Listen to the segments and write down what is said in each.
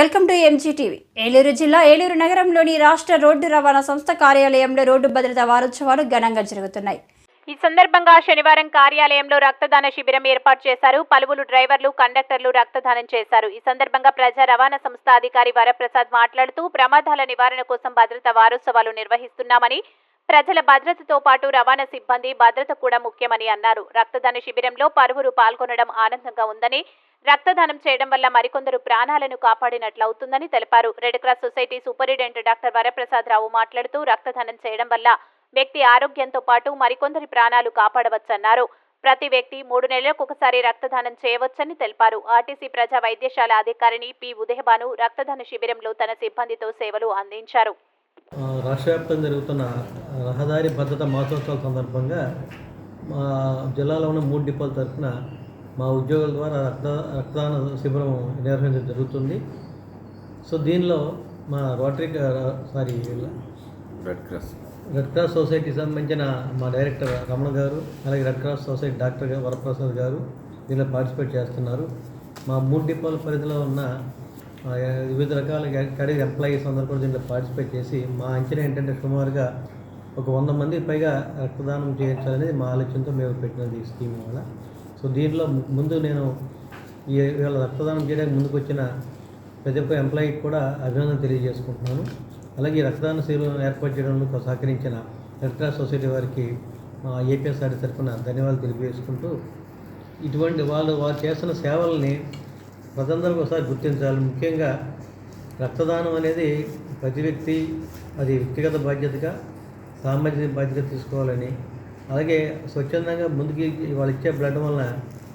Welcome to ఎంజీటీవీ Eluru జిల్లా ఏలూరు నగరంలోని రాష్ట్ర రోడ్డు రవాణా సంస్థ కార్యాలయంలో రోడ్డు భద్రతా వారోత్సవాలు ఘనంగా జరుగుతున్నాయి. ఈ సందర్భంగా శనివారం కార్యాలయంలో రక్తదాన శిబిరం ఏర్పాటు చేశారు. పలువురు డ్రైవర్లు కండక్టర్లు రక్తదానం చేశారు. ఈ సందర్భంగా ప్రజా రవాణా సంస్థ అధికారి వరప్రసాద్ మాట్లాడుతూ ప్రమాదాల నివారణ కోసం భద్రతా వారోత్సవాలు నిర్వహిస్తున్నామని ప్రజల భద్రతతో పాటు రవాణా సిబ్బంది భద్రత కూడా ముఖ్యమని అన్నారు. రక్తదాన శిబిరంలో పలువురు పాల్గొనడం ఆనందంగా ఉందని రక్తదానం చేయడం వల్ల మరికొందరు ప్రాణాలను కాపాడినట్లవుతుందని తెలిపారు. Red Cross Society superintendent doctor Varaprasad Rao మాట్లాడుతూ రక్తదానం చేయడం వల్ల వ్యక్తి ఆరోగ్యంతో పాటు మరికొందరి ప్రాణాలు కాపాడవచ్చన్నారు. ప్రతి వ్యక్తి మూడు నెలలకు ఒకసారి రక్తదానం చేయవచ్చని తెలిపారు. ఆర్టీసీ ప్రజా వైద్యశాల అధికారిని పి. ఉదయభాను రక్తదాన శిబిరంలో తన సిబ్బందితో సేవలు అందించారు. రాష్ట్ర వ్యాప్తంగా జరుగుతున్న రహదారి భద్రత మాసోత్సవాల సందర్భంగా మా జిల్లాలో ఉన్న మూడు డిపోల తరఫున మా ఉద్యోగుల ద్వారా రక్త రక్తదాన శిబిరం నిర్వహించడం జరుగుతుంది. సో దీనిలో మా Rotary sorry Red Cross. Red Cross సొసైటీకి సంబంధించిన మా డైరెక్టర్ రమణ గారు అలాగే Red Cross Society doctor Varaprasad garu దీనిలో పార్టిసిపేట్ చేస్తున్నారు. మా మూడు డిపోల పరిధిలో ఉన్న వివిధ రకాల కేటగిరీ ఎంప్లాయీస్ అందరూ కూడా దీంట్లో పార్టిసిపేట్ చేసి మా అంచనా ఏంటంటే సుమారుగా ఒక వంద మంది పైగా రక్తదానం చేయించాలనేది మా ఆలోచనతో మేము పెట్టినది ఈ స్కీమ్ వల్ల. సో దీంట్లో ముందు నేను ఈ వీళ్ళ రక్తదానం చేయడానికి ముందుకు వచ్చిన ప్రతి ఒక్క ఎంప్లాయీకి కూడా అభినందన తెలియజేసుకుంటున్నాను. అలాగే రక్తదాన శిబిరం ఏర్పాటు చేయడంలో సహకరించిన రెడ్ క్రాస్ సొసైటీ వారికి మా ఏపీఎస్ఆర్ తరఫున ధన్యవాదాలు తెలియజేసుకుంటూ ఇటువంటి వాళ్ళు వారు చేస్తున్న సేవల్ని ప్రజలందరూ ఒకసారి గుర్తించాలి. ముఖ్యంగా రక్తదానం అనేది ప్రతి వ్యక్తి అది వ్యక్తిగత బాధ్యతగా సామాజిక బాధ్యత తీసుకోవాలని. అలాగే స్వచ్ఛందంగా ముందుకి వాళ్ళు ఇచ్చే బ్లడ్ వలన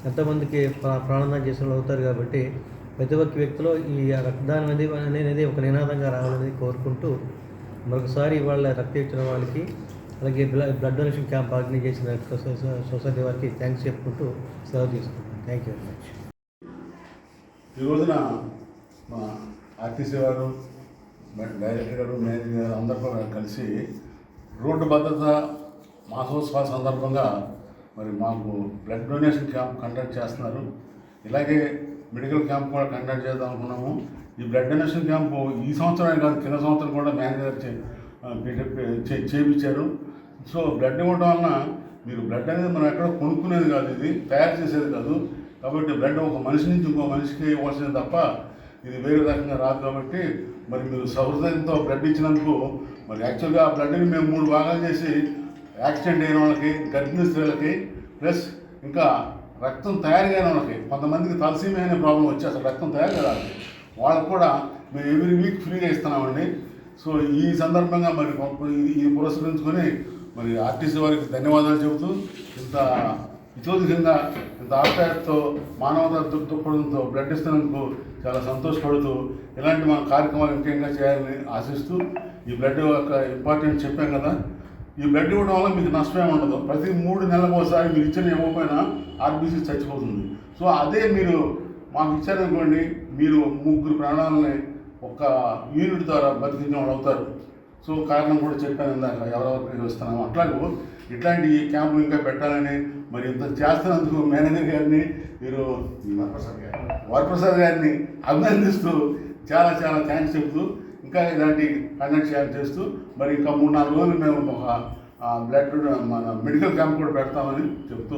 ఎంతోమందికి ప్రా- ప్రాణదానం చేసిన వాళ్ళు అవుతారు కాబట్టి ప్రతి ఒక్క వ్యక్తిలో ఈ రక్తదానం అనేది అనేది ఒక నినాదంగా రావాలని కోరుకుంటూ మరొకసారి వాళ్ళ రక్త ఇచ్చిన వాళ్ళకి అలాగే blood blood donation camp organise చేసిన సొసైటీ వారికి థ్యాంక్స్ చెప్పుకుంటూ సెలవు తీసుకుంటాను థ్యాంక్ యూ వెరీ మచ్ ఈ రోజున మా ఆర్టీసీ వారు డైరెక్టర్ గారు మేనేజర్ గారు అందరూ కూడా కలిసి రోడ్డు భద్రత మాసోత్సవాల సందర్భంగా మరి మాకు బ్లడ్ డొనేషన్ క్యాంప్ కండక్ట్ చేస్తున్నారు. ఇలాగే మెడికల్ క్యాంప్ కూడా కండక్ట్ చేద్దాం అనుకున్నాము. ఈ బ్లడ్ డొనేషన్ క్యాంపు ఈ సంవత్సరం కాదు కింద సంవత్సరం కూడా మేనేజర్ చే- చేయించారు సో బ్లడ్ ఇవ్వడం వలన మీరు బ్లడ్ అనేది మనం ఎక్కడ కొనుక్కునేది కాదు ఇది తయారు చేసేది కాదు. కాబట్టి బ్లడ్ ఒక మనిషి నుంచి ఇంకో మనిషికి ఇవ్వాల్సింది తప్ప ఇది వేరే రకంగా రాదు కాబట్టి మరి మీరు సహృదయంతో బ్లడ్ ఇచ్చినందుకు మరి యాక్చువల్గా ఆ బ్లడ్ని మేము మూడు భాగాలు చేసి యాక్సిడెంట్ అయిన వాళ్ళకి గర్భిణీ స్త్రీలకి ప్లస్ ఇంకా రక్తం తయారు అయిన వాళ్ళకి కొంతమందికి తలసీమి అనే ప్రాబ్లం వచ్చి అసలు రక్తం తయారు కాదు వాళ్ళకు కూడా మేము ఎవ్రీ వీక్ ఫ్రీగా ఇస్తున్నామండి. సో ఈ సందర్భంగా మరి గొప్ప- ఇది పురస్కరించుకొని మరి ఆర్టీసీ వారికి ధన్యవాదాలు చెబుతూ ఇంత ఇతోధికంగా ఇంత ఆప్యాయతతో మానవత దృక్పథంతో బ్లడ్ ఇస్తున్నందుకు చాలా సంతోషపడుతూ ఇలాంటి మన కార్యక్రమాలు ఇంకేంగా చేయాలని ఆశిస్తూ ఈ బ్లడ్ యొక్క ఇంపార్టెంట్ చెప్పాం కదా. ఈ బ్లడ్ ఇవ్వడం వల్ల మీకు నష్టమే ఉండదు. ప్రతి మూడు నెలలకు ఒకసారి మీరు ఇచ్చిన ఇవ్వకపోయినా ఆర్బీసీ చచ్చిపోతుంది. సో అదే మీరు మాకు ఇచ్చారనుకోండి మీరు ముగ్గురు ప్రాణాలని ఒక యూనిట్ ద్వారా బతికించిన వాళ్ళు అవుతారు. సో కారణం కూడా చెప్పాను ఇందాక ఎవరెవరికి వస్తున్నాము. అట్లాగూ ఇట్లాంటి క్యాంపులు ఇంకా పెట్టాలని మరి ఇంత చేస్తున్నందుకు మేనేజర్ గారిని మీరు వరప్రసాద్ గారిని అభినందిస్తూ చాలా చాలా థ్యాంక్స్ చెప్తూ ఇంకా ఇలాంటి కండక్ట్ చేయాలని చేస్తూ మరి ఇంకా మూడు నాలుగు రోజులు మేము ఒక బ్లడ్ మన మెడికల్ క్యాంప్ కూడా పెడతామని చెప్తూ